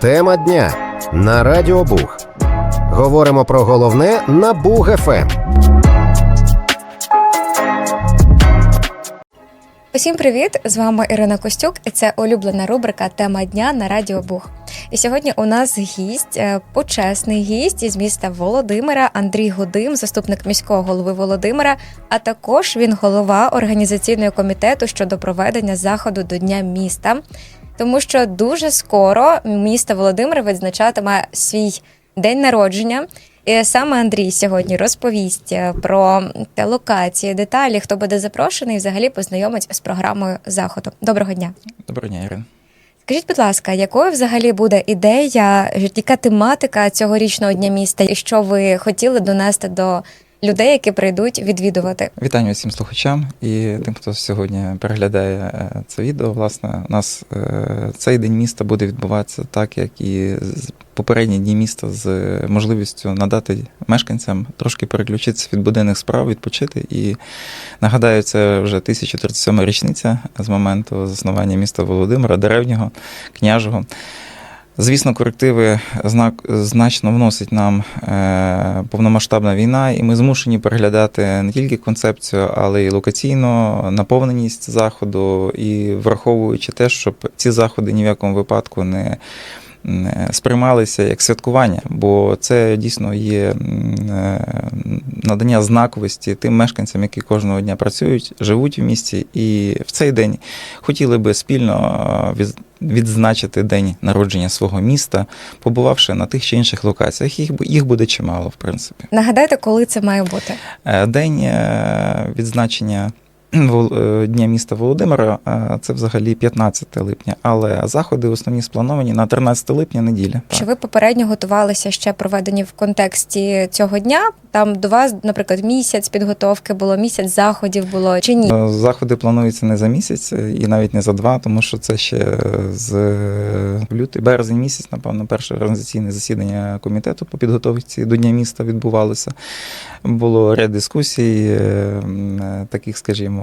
Тема дня на Радіо Буг. Говоримо про головне на Ем. Буг ФМ. Усім привіт! З вами Ірина Костюк, і це улюблена рубрика Тема дня на Радіо Буг. І сьогодні у нас гість, е, почесний гість із міста Володимира Андрій Гудим, заступник міського голови Володимира. А також він голова організаційного комітету щодо проведення заходу до Дня міста. Тому що дуже скоро місто Володимир відзначатиме свій день народження. І саме Андрій сьогодні розповість е, про те локації, деталі, хто буде запрошений, і взагалі познайомить з програмою заходу. Доброго дня. Доброго дня, Ірин. Скажіть, будь ласка, якою взагалі буде ідея, яка тематика цьогорічного дня міста, і що ви хотіли донести до людей, які прийдуть відвідувати? Вітання усім слухачам і тим, хто сьогодні переглядає е, це відео. Власне, у нас е, цей день міста буде відбуватися так, як і попередні дні міста з можливістю надати мешканцям трошки переключитися від буденних справ, відпочити. І нагадаю, це вже 1037 річниця з моменту заснування міста Володимира, древнього, княжого. Звісно, корективи значно вносить нам е, повномасштабна війна, і ми змушені переглядати не тільки концепцію, але й локаційно наповненість заходу, і враховуючи те, щоб ці заходи ні в якому випадку не сприймалися як святкування, бо це дійсно є е, надання знаковості тим мешканцям, які кожного дня працюють, живуть в місті, і в цей день хотіли би спільно е, відзначити день народження свого міста, побувавши на тих чи інших локаціях. Їх, їх буде чимало, в принципі. Нагадайте, коли це має бути? Е, День е, відзначення е, Дня міста Володимира е, це взагалі 15 липня, але заходи основні сплановані на 13 липня неділя. Чи ви попередньо готувалися ще проведені в контексті цього дня? Там до вас, наприклад, місяць підготовки було, місяць заходів було чи ні? Е, Заходи плануються не за місяць е, і навіть не за два, тому що це ще з е, лютий, березень місяць, напевно, перше організаційне засідання комітету по підготовці до Дня міста відбувалося. Було ряд дискусій, е, е, таких, скажімо,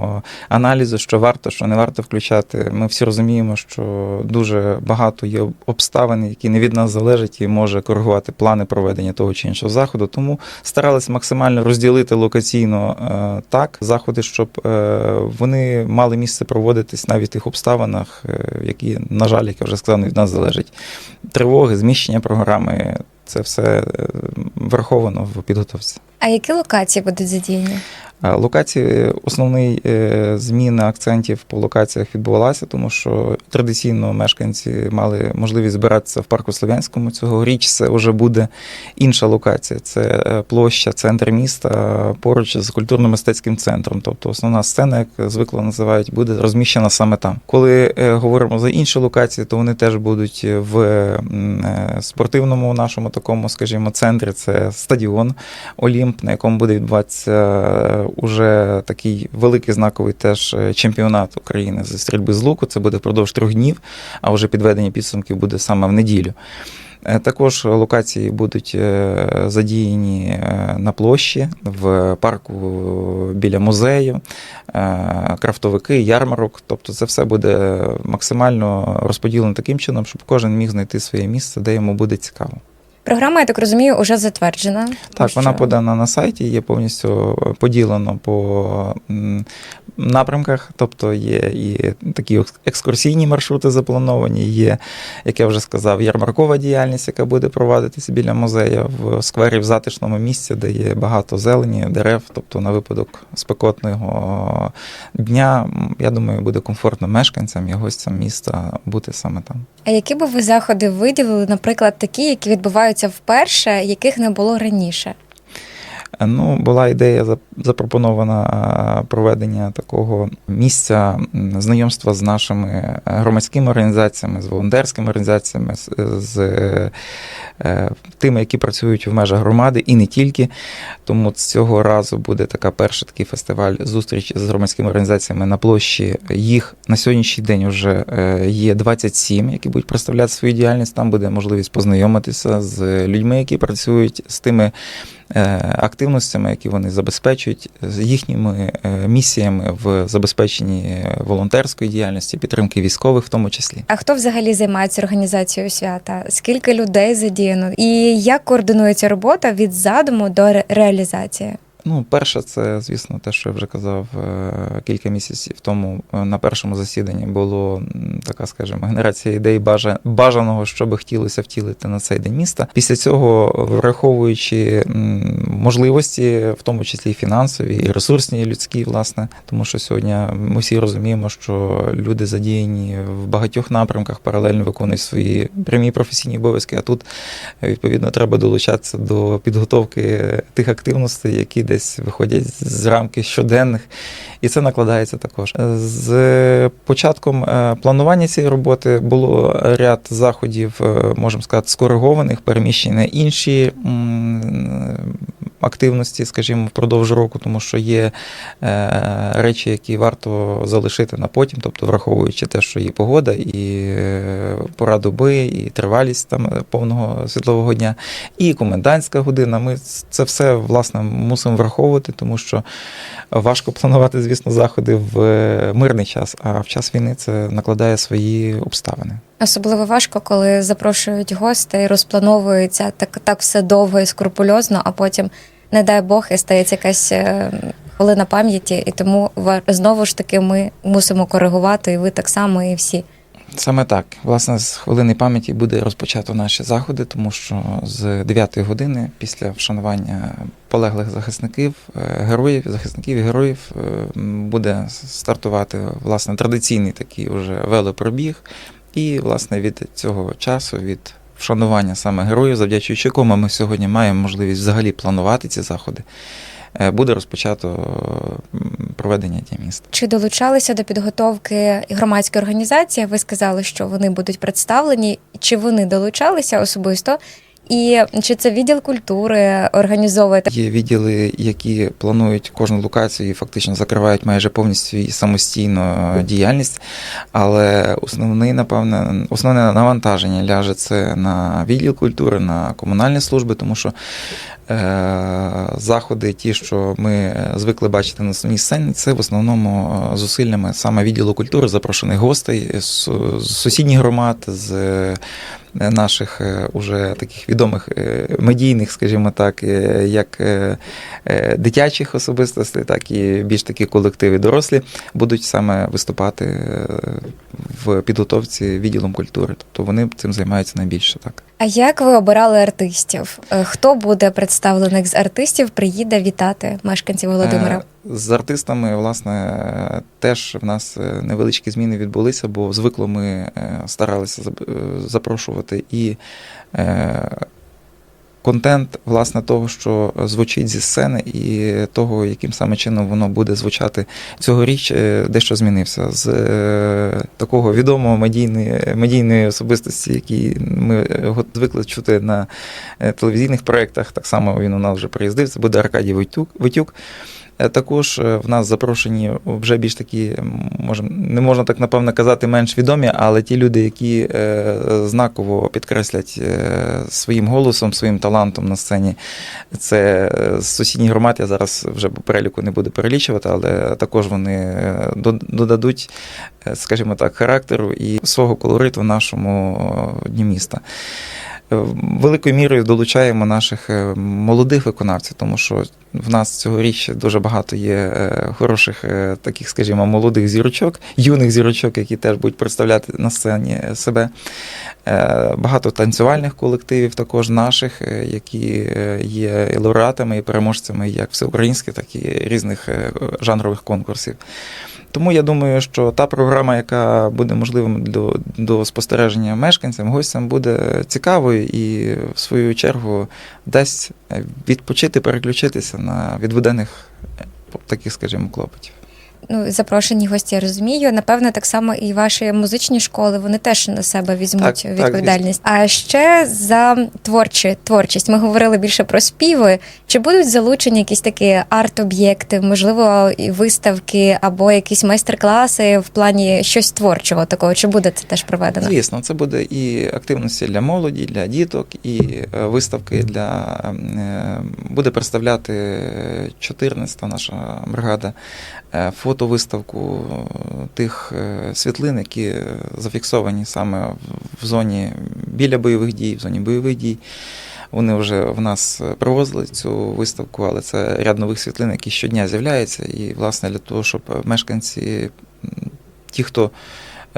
аналізу, що варто, що не варто включати. Ми всі розуміємо, що дуже багато є обставин, які не від нас залежать і може коригувати плани проведення того чи іншого заходу. Тому старалися максимально розділити локаційно е, так заходи, щоб е, вони мали місце проводитись навіть в тих обставинах, е, які, на жаль, як я вже сказав, не від нас залежать. Тривоги, зміщення програми. Це все враховано в підготовці. А які локації будуть задіяні? Е, Локації, основний е, зміна акцентів по локаціях відбувалася, тому що традиційно мешканці мали можливість збиратися в парку Слов'янському. Цьогоріч це вже буде інша локація. Це е, площа, центр міста е, поруч з культурно-мистецьким центром. Тобто основна сцена, як звикло називають, буде розміщена саме там. Коли е, говоримо за інші локації, то вони теж будуть в е, спортивному нашому такому, скажімо, центрі. Це стадіон Олімп, на якому буде відбуватися е, уже такий великий знаковий теж е, чемпіонат України зі стрільби з луку. Це буде впродовж трьох днів, а вже підведення підсумків буде саме в неділю. Е, Також локації будуть е, задіяні на площі в парку біля музею, крафтовики, ярмарок. Тобто це все буде максимально розподілено таким чином, щоб кожен міг знайти своє місце, де йому буде цікаво. Програма, я так розумію, вже затверджена. Так, Що- вона подана на сайті, є повністю поділено по напрямках. Тобто є і такі екскурсійні маршрути заплановані, є, як я вже сказав, ярмаркова діяльність, яка буде провадитися біля музею в сквері в затишному місці, де є багато зелені, дерев. Тобто на випадок спекотного дня, я думаю, буде комфортно мешканцям і гостям міста бути саме там. А які би ви заходи виділили, наприклад, такі, які відбуваються вперше, яких не було раніше? Ну, була ідея зап- запропонована проведення такого місця знайомства з нашими е, громадськими організаціями, з волонтерськими організаціями, з, з е, тими, які працюють в межах громади, і не тільки. Тому цього разу буде така перша такий фестиваль зустріч з громадськими організаціями на площі. Їх на сьогоднішній день вже е, є 27, які будуть представляти свою діяльність. Там буде можливість познайомитися з людьми, які працюють з тими е, активностями, які вони забезпечують, з їхніми е, місіями в забезпеченні волонтерської діяльності, підтримки військових, в тому числі. А хто взагалі займається організацією свята? Скільки людей задіяно? І як координується робота від задуму до ре- реалізації? Ну, перше, це, звісно, те, що я вже казав е, кілька місяців тому е, на першому засіданні було така, скажімо, генерація ідей бажаного, що би хотілося втілити на цей день міста. Після цього, враховуючи можливості, в тому числі і фінансові, і ресурсні, і людські, власне, тому що сьогодні ми всі розуміємо, що люди задіяні в багатьох напрямках, паралельно виконують свої прямі професійні обов'язки. А тут відповідно треба долучатися до підготовки тих активностей, які десь виходять з рамки щоденних, і це накладається також. З початком е, планування цієї роботи було ряд заходів, е, можемо сказати, скоригованих, переміщені на інші активності, скажімо, впродовж року, тому що є е, речі, які варто залишити на потім, тобто враховуючи те, що є погода, і е, пора доби, і тривалість там е, повного світлового дня, і комендантська година. Ми це все власне мусимо враховувати, тому що важко планувати, звісно, заходи в мирний час, а в час війни це накладає свої обставини. Особливо важко, коли запрошують гостей, розплановується так, так все довго і скрупульозно, а потім, не дай Бог, і стається якась е, хвилина пам'яті, і тому знову ж таки ми мусимо коригувати, і ви так само, і всі. Саме так. Власне, з хвилини пам'яті буде розпочато наші заходи, тому що з 9 години, після вшанування полеглих захисників, е, героїв, захисників і героїв, е, буде стартувати власне традиційний такий уже велопробіг. І, власне, від цього часу, від вшанування саме героїв, завдячуючи кому ми сьогодні маємо можливість взагалі планувати ці заходи, е, буде розпочато проведення Дня міста. Чи долучалися до підготовки громадські організації? Ви сказали, що вони будуть представлені. Чи вони долучалися особисто? І чи це відділ культури організовує Є відділи, які планують кожну локацію і фактично закривають майже повністю і самостійно діяльність. Але основний, напевне, основне навантаження ляже це на відділ культури, на комунальні служби, тому що е, заходи, ті, що ми звикли бачити на основній сцені, це в основному зусиллями саме відділу культури, запрошених гостей з, сусідніх громад, з наших е, уже таких відомих е, медійних, скажімо так, е, як дитячих особистостей, так і більш такі колективи дорослі, будуть саме виступати в підготовці відділом культури. Тобто вони цим займаються найбільше так. А як ви обирали артистів? Е, Хто буде представлених з артистів, приїде вітати мешканців Володимира? Е, З артистами, власне, теж в нас е, невеличкі зміни відбулися, бо звикло ми старалися запрошувати і контент, власне, того, що звучить зі сцени, і того, яким саме чином воно буде звучати цьогоріч, е, дещо змінився. З е, такого відомого медійної, медійної особистості, який ми е, звикли чути на телевізійних проєктах, так само він у нас вже приїздив, це буде Аркадій Войтюк. Е, Також е, в нас запрошені вже більш такі, може, не можна так напевно казати, менш відомі, але ті люди, які е, знаково підкреслять своїм голосом, своїм талантом на сцені. Це з сусідніх громад, я зараз вже по переліку не буду перелічувати, але також вони додадуть, скажімо так, характеру і свого колориту нашому дні міста. Великою мірою долучаємо наших е, молодих виконавців, тому що в нас цьогоріч дуже багато є е, хороших е, таких, скажімо, молодих зірочок, юних зірочок, які теж будуть представляти на сцені себе. Багато танцювальних колективів, також наших, які є лауреатами і переможцями як всеукраїнських, так і різних жанрових конкурсів. Тому я думаю, що та програма, яка буде можливим до, до спостереження мешканцям, гостям, буде цікавою і в свою чергу дасть е, відпочити, переключитися на відбуденних е, таких, скажімо, клопотів. Ну, запрошені гості, я розумію. Напевно, так само і ваші музичні школи вони теж на себе візьмуть Так, так, відповідальність. а ще за творчі творчість. Ми говорили більше про співи. Чи будуть залучені якісь такі арт-об'єкти, можливо, виставки або якісь майстер-класи в плані щось творчого такого? Чи буде це теж проведено? Звісно, це буде і активності для молоді, для діток, і е, виставки для е, буде представляти 14-та наша бригада е, фотовиставку тих світлин, які зафіксовані саме в зоні біля бойових дій, в зоні бойових дій. Вони вже в нас привозили цю виставку, але це ряд нових світлин, які щодня з'являються. І, власне, для того, щоб мешканці, ті, хто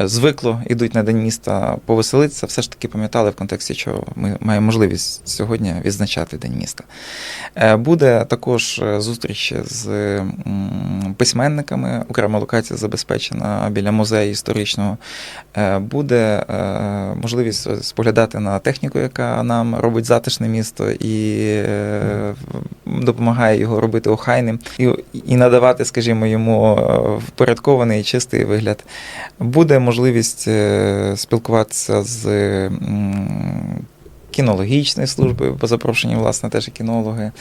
звикло йдуть на день міста повеселитися, все ж таки пам'ятали в контексті, що ми маємо можливість сьогодні відзначати День міста. Е, Буде також е, зустріч з письменниками. Окрема локація забезпечена біля музею історичного. Е, Буде е, можливість споглядати на техніку, яка нам робить затишне місто і е, допомагає його робити охайним і, надавати, скажімо, йому е, впорядкований чистий вигляд. Буде можливість е, спілкуватися з м, кінологічною службою, по запрошенню, власне, теж і кінологи,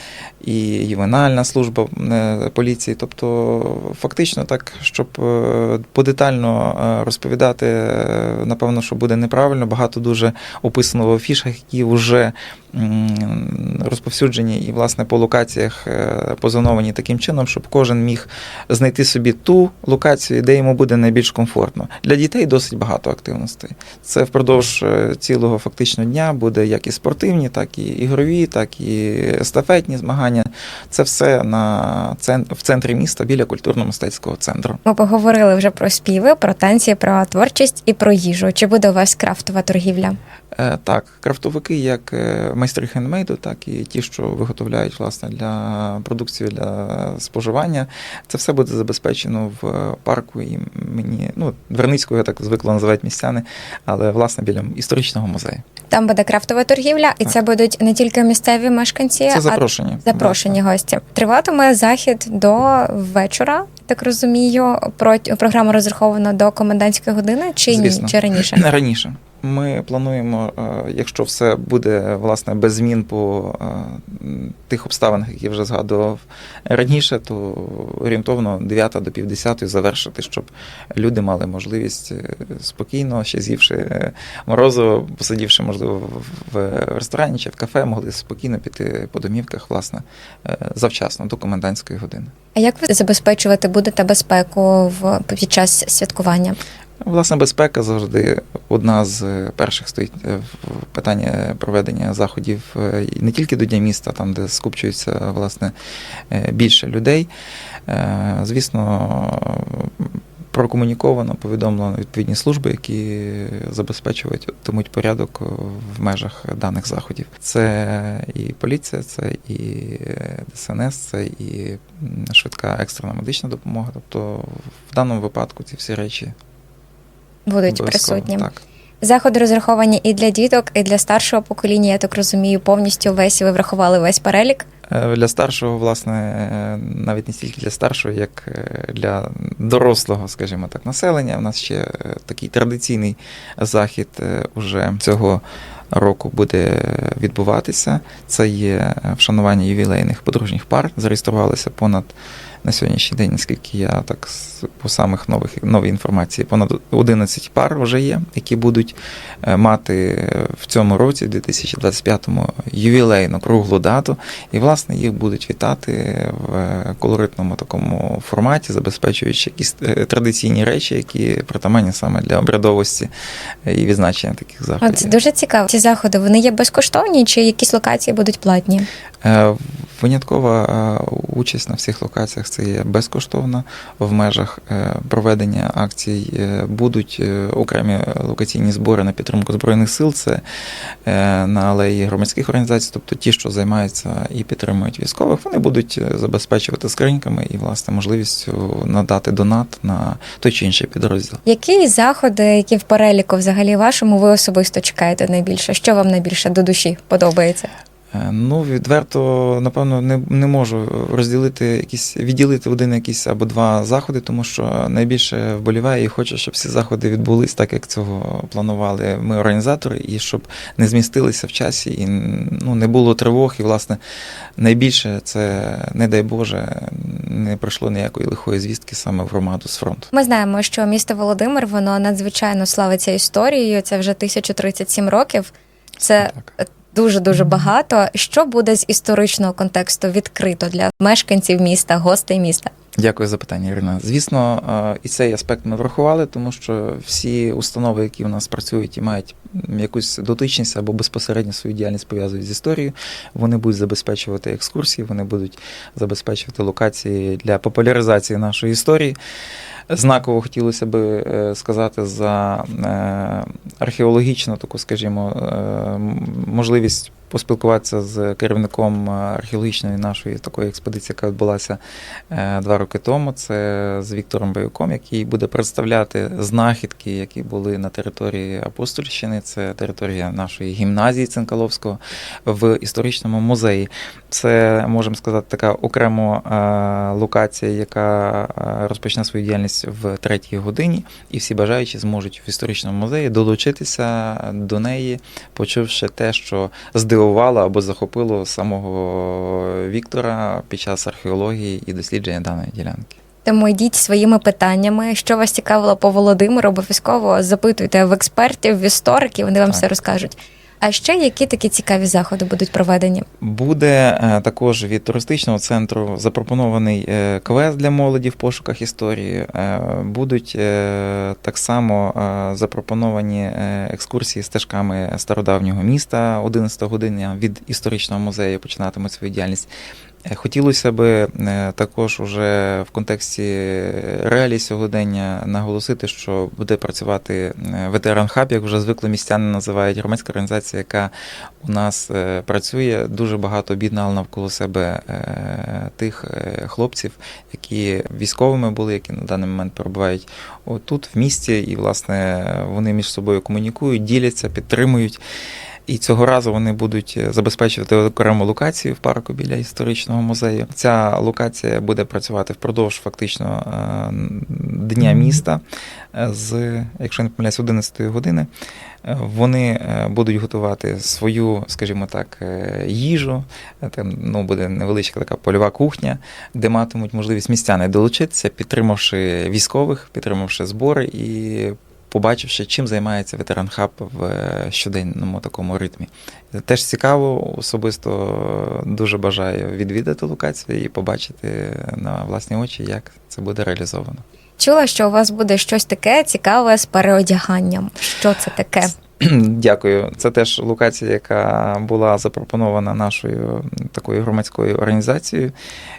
і ювенальна служба е, поліції. Тобто, фактично так, щоб е, подетально е, розповідати, напевно, що буде неправильно. Багато дуже описано в афішах, які вже розповсюджені і, власне, по локаціях позоновані таким чином, щоб кожен міг знайти собі ту локацію, де йому буде найбільш комфортно. Для дітей досить багато активностей. Це впродовж цілого фактично дня буде як і спортивні, так і ігрові, так і естафетні змагання. Це все на в центрі міста біля культурно-мистецького центру. Ми поговорили вже про співи, про танці, про творчість і про їжу. Чи буде у вас крафтова торгівля? Е, Так, крафтовики, як е, майстри хендмейду, так і ті, що виготовляють власне для продукції для споживання. Це все буде забезпечено в е, парку і мені, ну, Дверницького, я так звикло називають містяни, але власне біля історичного музею. Там буде крафтова торгівля, і Так. це будуть не тільки місцеві мешканці, Це а запрошені. запрошені гості. Триватиме захід до вечора. Так розумію, про програма розрахована до комендантської години чи Звісно. ні? Чи раніше? Раніше. Ми плануємо, е, якщо все буде власне без змін по е, тих обставинах, які вже згадував раніше, то орієнтовно 9 до півдесятої завершити, щоб люди мали можливість е, спокійно, ще з'ївши морозиво, посидівши, можливо, в- ресторані чи в кафе, могли спокійно піти по домівках, власне, завчасно до комендантської години. А як ви забезпечувати будете безпеку в під час святкування? Власне, безпека завжди одна з перших стоїть е, в питанні проведення заходів е, не тільки до Дня міста, там, де скупчується власне е, більше людей. Е, Звісно, прокомуніковано, повідомлено відповідні служби, які забезпечуватимуть порядок в межах даних заходів. Це і поліція, це і ДСНС, це і швидка екстрена медична допомога. Тобто в даному випадку ці всі речі Будуть присутні. Так. Заходи розраховані і для діток, і для старшого покоління. Я так розумію, повністю весь ви врахували весь перелік. Е, Для старшого, власне, е, навіть не стільки для старшого, як е, для дорослого, скажімо так, населення. У нас ще такий традиційний захід уже цього року буде відбуватися. Це є вшанування ювілейних подружніх пар. Зареєструвалися понад на сьогоднішній день, наскільки я так по самих нових новій інформації, понад 11 пар вже є, які будуть е, мати в цьому році, 2025-му, ювілейну круглу дату. І, власне, їх будуть вітати в е, колоритному такому форматі, забезпечуючи якісь е, традиційні речі, які притаманні саме для обрядовості е, і відзначення таких заходів. це дуже цікаво. Ці заходи вони є безкоштовні, чи якісь локації будуть платні? Е, Виняткова е, участь на всіх локаціях це безкоштовна в межах е, проведення акцій. е, Будуть е, окремі локаційні збори на підтримку збройних сил. Це на алеї громадських організацій, тобто ті, що займаються і підтримують військових, вони будуть забезпечувати скриньками і власне можливістю надати донат на той чи інший підрозділ. Які заходи, які в переліку взагалі вашому, ви особисто чекаєте найбільше? Що вам найбільше до душі подобається? Е, Ну, відверто, напевно, не, не можу розділити якісь, відділити один якийсь або два заходи, тому що найбільше вболіває і хоче, щоб всі заходи відбулись так, як цього планували ми, організатори, і щоб не змістилися в часі, і ну, не було тривог. І, власне, найбільше це, не дай Боже, не пройшло ніякої лихої звістки саме в громаду з фронту. Ми знаємо, що місто Володимир воно надзвичайно славиться історією. Це вже 1037 років. Це Так. Дуже дуже багато. Що буде з історичного контексту відкрито для мешканців міста, гостей міста? Дякую за питання, Ірина. Звісно, е, і цей аспект ми врахували, тому що всі установи, які у нас працюють і мають якусь дотичність або безпосередньо свою діяльність пов'язують з історією, вони будуть забезпечувати екскурсії, вони будуть забезпечувати локації для популяризації нашої історії. Знаково хотілося би е, сказати за е, археологічну таку, скажімо, е, можливість поспілкуватися з керівником археологічної нашої такої експедиції, яка відбулася два роки тому. Це з Віктором Баюком, який буде представляти знахідки, які були на території Апостольщини. Це територія нашої гімназії Цинкаловського в історичному музеї. Це можемо сказати така окрема локація, яка розпочне свою діяльність в третій годині, і всі бажаючі зможуть в історичному музеї долучитися до неї, почувши те, що здивувало або захопило самого Віктора під час археології і дослідження даної ділянки. Тому йдіть своїми питаннями. Що вас цікавило по Володимиру, обов'язково запитуйте в експертів, в істориків, вони вам Так. все розкажуть. А ще які такі цікаві заходи будуть проведені? Буде е, також від туристичного центру запропонований е, квест для молоді в пошуках історії. Е, Будуть так само запропоновані екскурсії стежками стародавнього міста 11 години від історичного музею починатимуть свою діяльність. Е, Хотілося би е, також уже в контексті реалій сьогодення наголосити, що буде працювати е, ветеран хаб, як вже звикли містяни називають громадська організація, яка у нас працює. Дуже багато об'єднала навколо себе тих хлопців, які військовими були, які на даний момент перебувають тут в місті, і власне вони між собою комунікують, діляться, підтримують. І цього разу вони будуть е, забезпечувати окрему локацію в парку біля історичного музею. Ця локація буде працювати впродовж фактично е, дня міста е, з, якщо не помиляюсь, 11 години. Вони будуть готувати свою, скажімо так, їжу. Там ну, буде невеличка така польова кухня, де матимуть можливість містяни долучитися, підтримавши військових, підтримавши збори і побачивши, чим займається ветеран хаб в е, щоденному такому ритмі. Теж цікаво, особисто дуже бажаю відвідати локацію і побачити на власні очі, як це буде реалізовано. Чула, що у вас буде щось таке цікаве з переодяганням. Що це таке? Дякую. Це теж локація, яка була запропонована нашою такою громадською організацією,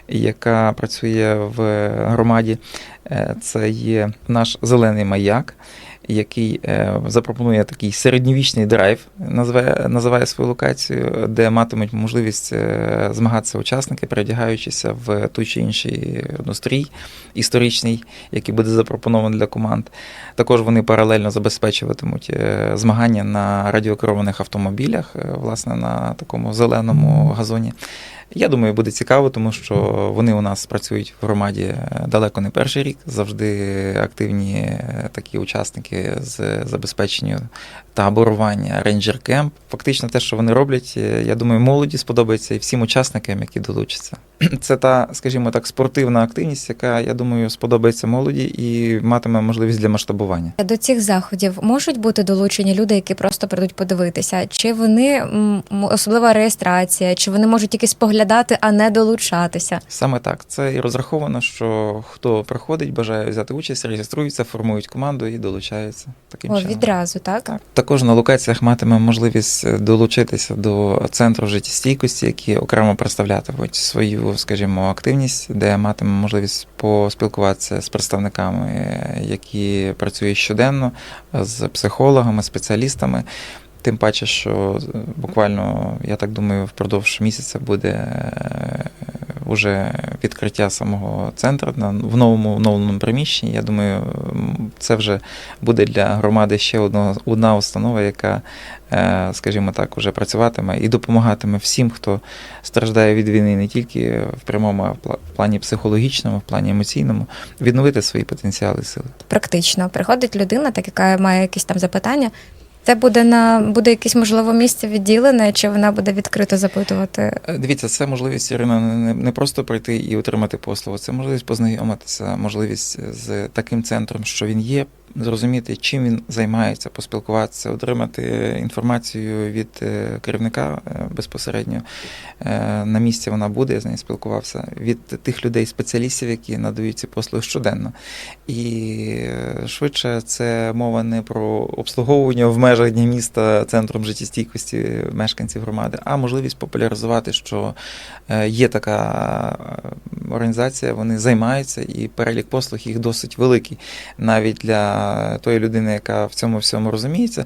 яка працює в громаді. Е, Це є наш зелений маяк. Який е, запропонує такий середньовічний драйв, називає, називає свою локацію, де матимуть можливість е, змагатися учасники, передягаючися в той чи інший однострій історичний, який буде запропонований для команд. Також вони паралельно забезпечуватимуть е, змагання на радіокерованих автомобілях, власне, на такому зеленому газоні. Я думаю, буде цікаво, тому що вони у нас працюють в громаді е, далеко не перший рік. Завжди активні е, такі учасники з забезпеченню таборування, рейнджер кемп. Фактично, те, що вони роблять, е, я думаю, молоді сподобається і всім учасникам, які долучаться. Це та, скажімо так, спортивна активність, яка, я думаю, сподобається молоді і матиме можливість для масштабування. До цих заходів можуть бути долучені люди, які просто прийдуть подивитися, чи вони особлива реєстрація, чи вони можуть тільки споглядати, а не долучатися. Саме так. Це і розраховано, що хто приходить, бажає взяти участь, реєструється, формують команду і долучаються таким О, чином. відразу, так? Так. Також на локаціях матиме можливість е, долучитися до центру життєстійкості, які окремо представлятимуть свою, скажімо, активність, де матиме можливість поспілкуватися з представниками, е, які працюють щоденно, з психологами, спеціалістами. Тим паче, що е, буквально, я так думаю, впродовж місяця буде е, уже відкриття самого центру в новому в новому приміщенні. Я думаю, це вже буде для громади ще одна, одна установа, яка, е, скажімо так, уже працюватиме і допомагатиме всім, хто страждає від війни не тільки в прямому, а в плані психологічному, в плані емоційному, відновити свої потенціали сили. Практично приходить людина, так яка має якісь там запитання. Це буде на буде якесь можливо місце відділене, чи вона буде відкрито запитувати? Е, Дивіться, це можливість Ірина не, не просто прийти і отримати послугу, це можливість познайомитися, можливість з таким центром, що він є, зрозуміти, чим він займається, поспілкуватися, отримати інформацію від е, керівника е, безпосередньо Е, на місці. Вона буде, я з нею спілкувався від тих людей, спеціалістів, які надають ці послуги щоденно. І швидше це мова не про обслуговування в межах дня міста центром життєстійкості мешканців громади, а можливість популяризувати, що є така організація, вони займаються, і перелік послуг їх досить великий. Навіть для тої людини, яка в цьому всьому розуміється,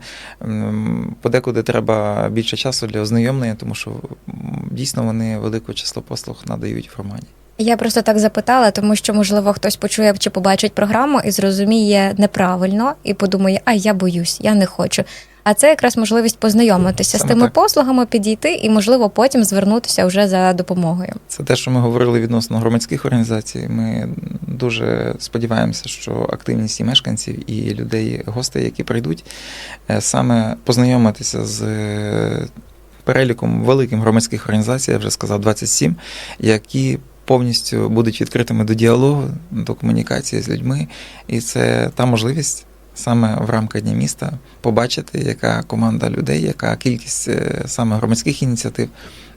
подекуди треба більше часу для ознайомлення, тому що дійсно вони велике число послуг надають в Романі. Я просто так запитала, тому що можливо хтось почує чи побачить програму і зрозуміє неправильно і подумає, а я боюсь, я не хочу. А це якраз можливість познайомитися з тими так. послугами, підійти і, можливо, потім звернутися вже за допомогою. Це те, що ми говорили відносно громадських організацій. Ми дуже сподіваємося, що активність і мешканців, і людей, гостей, які прийдуть, е, саме познайомитися з е, переліком великим громадських організацій, я вже сказав, 27, які повністю будуть відкритими до діалогу, до комунікації з людьми. І це та можливість. Саме в рамках Дня міста побачити, яка команда людей, яка кількість е, саме громадських ініціатив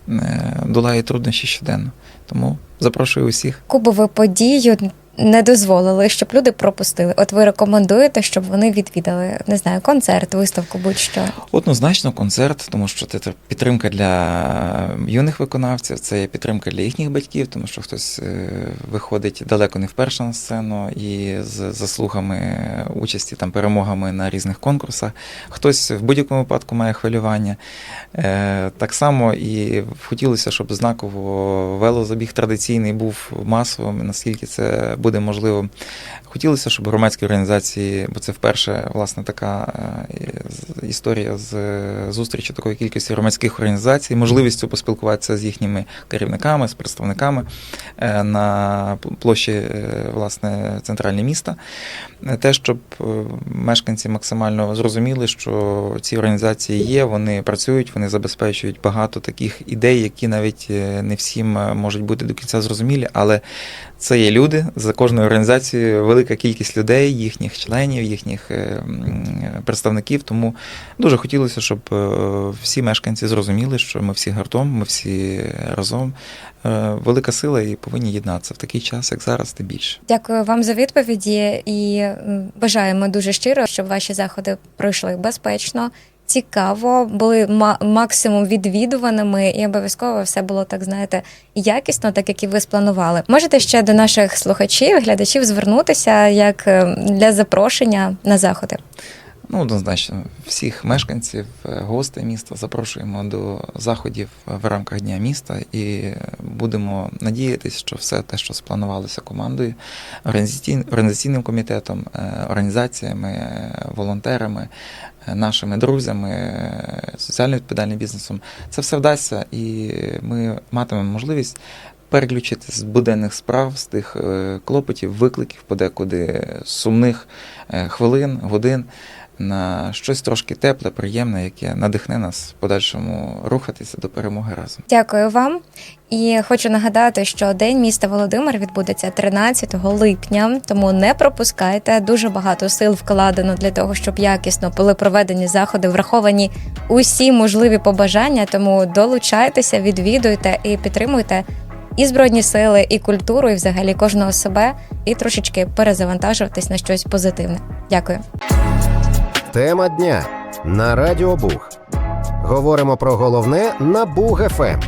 е, долає труднощі щоденно. Тому запрошую усіх. Ви подію не дозволили, щоб люди пропустили? От ви рекомендуєте, щоб вони відвідали не знаю, концерт, виставку, будь-що. Однозначно концерт, тому що це підтримка для юних виконавців, це є підтримка для їхніх батьків, тому що хтось е, виходить далеко не вперше на сцену і з заслугами участі там перемогами на різних конкурсах. Хтось в будь-якому випадку має хвилювання. Е, Так само і хотілося, щоб знаково велозабіг традиційний був масовим, наскільки це буде можливо. Хотілося, щоб громадські організації, бо це вперше власне така е, історія з зустрічі такої кількості громадських організацій, можливістю поспілкуватися з їхніми керівниками, з представниками е, на площі е, власне центральне міста. Те, щоб мешканці максимально зрозуміли, що ці організації є, вони працюють, вони забезпечують багато таких ідей, які навіть не всім можуть бути до кінця зрозумілі, але це є люди за кожною організацією, велика кількість людей, їхніх членів, їхніх е, представників. Тому дуже хотілося, щоб е, всі мешканці зрозуміли, що ми всі гартом, ми всі разом. Е, Велика сила і повинні єднатися в такий час, як зараз, тим більше. Дякую вам за відповіді і бажаємо дуже щиро, щоб ваші заходи пройшли безпечно. Цікаво, були ма- максимум відвідуваними, і обов'язково все було так, знаєте, якісно, так як і ви спланували. Можете ще до наших слухачів, глядачів звернутися як е, для запрошення на заходи. Ну, однозначно, всіх мешканців, е, гостей міста запрошуємо до заходів в рамках Дня міста і будемо надіятися, що все те, що спланувалося командою, організаційним, комітетом, е, організаціями, волонтерами, нашими друзями, соціально відповідальним бізнесом, це все вдасться, і ми матимемо можливість. Переключити з буденних справ, з тих е, клопотів, викликів, подекуди сумних е, хвилин, годин на щось трошки тепле, приємне, яке надихне нас в подальшому рухатися до перемоги разом. Дякую вам. І хочу нагадати, що День міста Володимир відбудеться 13 липня, тому не пропускайте. Дуже багато сил вкладено для того, щоб якісно були проведені заходи, враховані усі можливі побажання. Тому долучайтеся, відвідуйте і підтримуйте і збройні сили, і культуру, і взагалі кожного себе, і трошечки перезавантажуватись на щось позитивне. Дякую. Тема дня на Радіо Буг. Говоримо про головне на Буг ФМ.